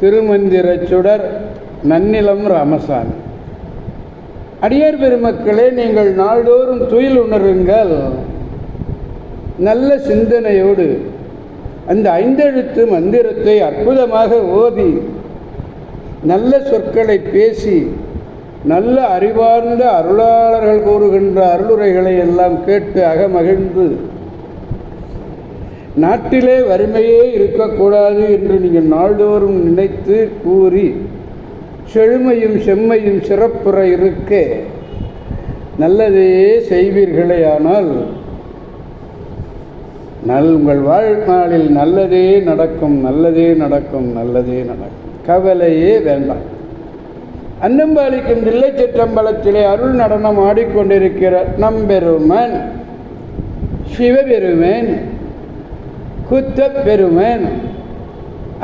திருமந்திரச் சுடர் நன்னிலம் ராமசாமி. அடியார் பெருமக்களே நீங்கள் நாள்தோறும் துயில் உணருங்கள். நல்ல சிந்தனையோடு அந்த ஐந்தெழுத்து மந்திரத்தை அற்புதமாக ஓதி நல்ல சொற்களை பேசி நல்ல அறிவார்ந்த அருளாளர்கள் கூறுகின்ற அருளுரைகளை எல்லாம் கேட்டு அகமகிழ்ந்து நாட்டிலே வறுமையே இருக்கக்கூடாது என்று நீங்கள் நாள்தோறும் நினைத்து கூறி செழுமையும் செம்மையும் சிறப்புற இருக்க நல்லதையே செய்வீர்களேயானால் நல் உங்கள் வாழ்நாளில் நல்லதே நடக்கும் நல்லதே நடக்கும் நல்லதே நடக்கும். கவலையே வேண்டாம். அன்னம்பாளிக்கும் தில்லை சிற்றம்பலத்திலே அருள் நடனம் ஆடிக்கொண்டிருக்கிற நம்பெருமன் சிவபெருமன். குத்தப் பெருமன்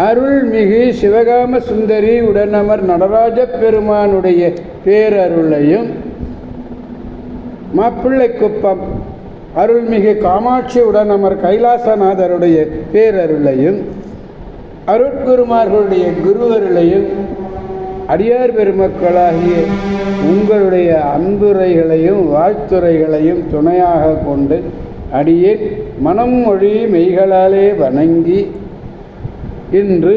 அருள்மிகு சிவகாம சுந்தரி உடனமர் நடராஜ பெருமானுடைய பேரருளையும் மாப்பிள்ளைக்குப்பம் அருள்மிகு காமாட்சி உடனமர் கைலாசநாதருடைய பேரருளையும் அருட்குருமார்களுடைய குருவருளையும் அடியார் பெருமக்களாகிய உங்களுடைய அன்புரைகளையும் வாழ்த்துறைகளையும் துணையாக கொண்டு அடியே மனம் மொழி மெய்களாலே வணங்கி இன்று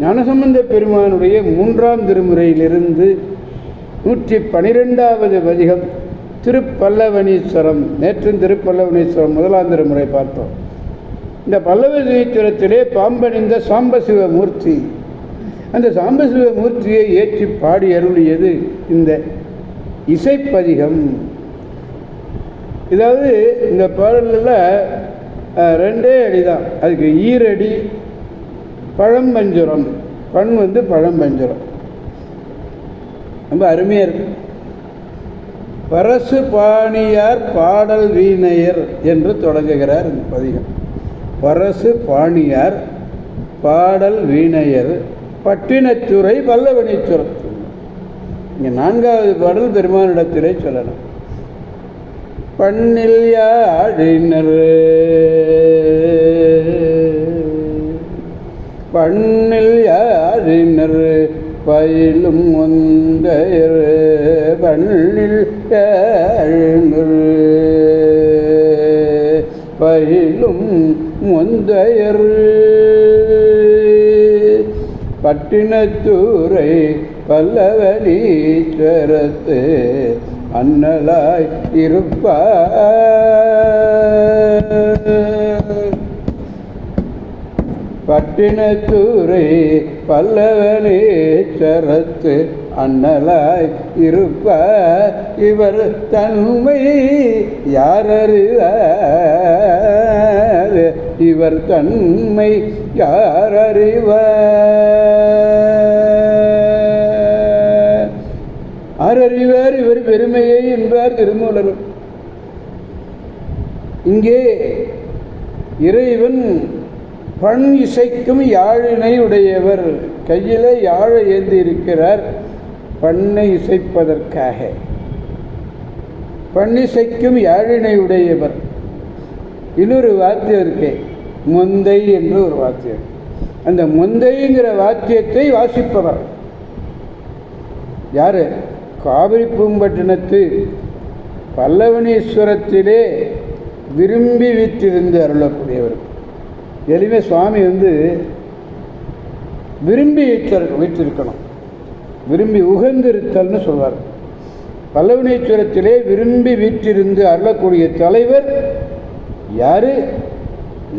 ஞானசம்பந்த பெருமானுடைய மூன்றாம் திருமுறையிலிருந்து நூற்றி பனிரெண்டாவது பதிகம் திருப்பல்லவனீஸ்வரம். நேற்றும் திருப்பல்லவனீஸ்வரம் முதலாம் திருமுறை பார்த்தோம். இந்த பல்லவனீஸ்வரத்திலே பாம்பணிந்த சாம்பசிவ மூர்த்தி அந்த சாம்பசிவ மூர்த்தியை ஏற்றி பாடி அருளியது இந்த இசைப்பதிகம். இதாவது இந்த பாடலில் ரெண்டே அடி தான் அதுக்கு ஈரடி பழம்பஞ்சுரம். பண் வந்து பழம்பஞ்சுரம். ரொம்ப அருமையாக இருக்கு. பரசு பாணியார் பாடல் வீணையர் என்று தொடங்குகிறார் இந்த பதிகம். பரசு பாணியார் பாடல் வீணையர் பட்டினத்துறை பல்லவனீஸ்வரம் இங்கே நான்காவது பாடல் பெருமானிடத்திலே சொல்லணும் பண்ணில் யாழினர். பண்ணில் யாழினர் பயிலும் ஒன்றையர் பண்ணில் யாழினர் பயிலும் முந்தையர். பட்டினத்தூரை பல்லவனீஸ்வரத்து அண்ணலாய் இருப்ப பட்டினத்தூரை பல்லவனே சரத்து அண்ணலாய் இருப்ப இவர் தன்மை யாரறிவார்? இவர் தன்மை யாரறிவார்? ஆரறிவார் இவர் பெருமையை என்பார் திருமூலர். இங்கே இறைவன் பண் இசைக்கும் யாழினை உடையவர். கையில் யாழை ஏந்தி இருக்கிறார் பண்ணை இசைப்பதற்காக. பண்ணிசைக்கும் யாழினை உடையவர். இன்னொரு வாத்தியம் இருக்கே முந்தை என்று ஒரு வாத்தியம். அந்த முந்தைங்கிற வாத்தியத்தை வாசிப்பவர். யாரு? காவிரி பூம்பட்டினத்து பல்லவனீஸ்வரத்திலே விரும்பி வீற்றிருந்து அருளக்கூடியவர். எளிமே சுவாமி வந்து விரும்பி வீற்றிரு வீற்றிருக்கணும். விரும்பி உகந்திருத்தல்னு சொல்வார். பல்லவனீஸ்வரத்திலே விரும்பி வீற்றிருந்து அருளக்கூடிய தலைவர் யார்?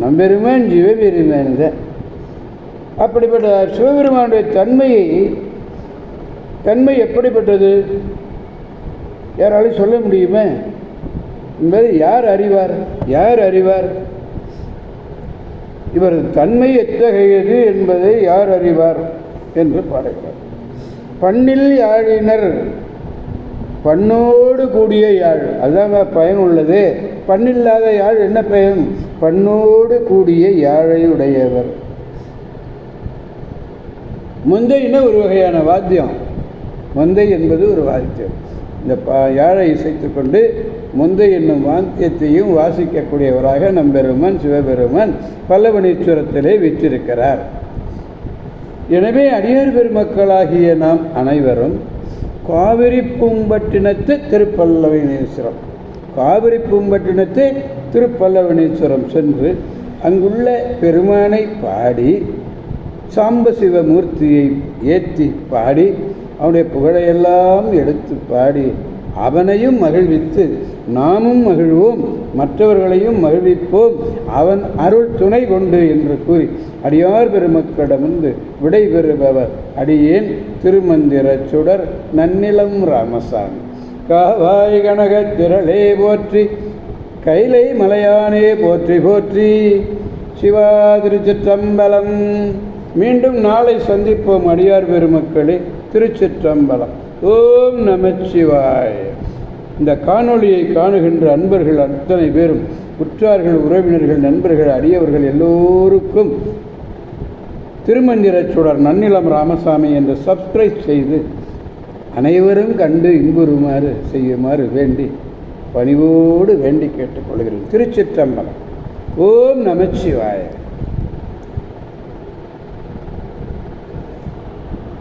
நம்பெருமான் சிவபெருமான் தான். அப்படிப்பட்ட சிவபெருமானுடைய தன்மையை தன்மை எப்படிப்பட்டது யாராலும் சொல்ல முடியுமே? என்பதை யார் அறிவார்? யார் அறிவார்? இவர் தன்மை எத்தகையது என்பதை யார் அறிவார்? என்று பாடுகிறார். பண்ணில் யாழினர் பண்ணோடு கூடிய யாழ். அதாங்க பயன் உள்ளது. பண்ணில்லாத யாழ் என்ன பயன்? பண்ணோடு கூடிய யாழை உடையவர் முந்தையின ஒரு வகையான வாத்தியம். மந்தை என்பது ஒரு வாத்தியம். இந்த பா யாழை இசைத்து கொண்டு முந்தை என்னும் வாத்தியத்தையும் வாசிக்கக்கூடியவராக நம்பெருமான் சிவபெருமான் பல்லவனீஸ்வரத்திலே விற்றிருக்கிறார். எனவே அடியார் பெருமக்களாகிய நாம் அனைவரும் காவிரி பூம்பட்டினத்து திருப்பல்லவனீஸ்வரம். காவிரி பூம்பட்டினத்து திருப்பல்லவனீஸ்வரம் சென்று அங்குள்ள பெருமானை பாடி சாம்பசிவமூர்த்தியை ஏற்றி பாடி அவனுடைய புகழையெல்லாம் எடுத்து பாடி அவனையும் மகிழ்வித்து நாமும் மகிழ்வோம் மற்றவர்களையும் மகிழ்விப்போம். அவன் அருள் துணை கொண்டு என்று கூறி அடியார் பெருமக்களிடமிருந்து விடைபெறுபவர் அடியேன் திருமந்திர சுடர் நன்னிலம் ராமசாமி. காவாய் கனக திரளே போற்றி கைலை மலையானே போற்றி போற்றி. சிவா திருச்சிற்றம்பலம். மீண்டும் நாளை சந்திப்போம் அடியார் பெருமக்களே. திருச்சிற்றம்பலம். ஓம் நமச்சிவாய். இந்த காணொளியை காணுகின்ற அன்பர்கள் அத்தனை பேரும் உற்றார்கள் உறவினர்கள் நண்பர்கள் அடியவர்கள் எல்லோருக்கும் திருமந்திரச்சுடர் நன்னிலம் ராமசாமி என்று சப்ஸ்கிரைப் செய்து அனைவரும் கண்டு இன்புறுமாறு செய்யுமாறு வேண்டி பணிவோடு வேண்டி கேட்டுக்கொள்கிறேன் திருச்சிற்றம்பலம். ஓம் நமச்சிவாய.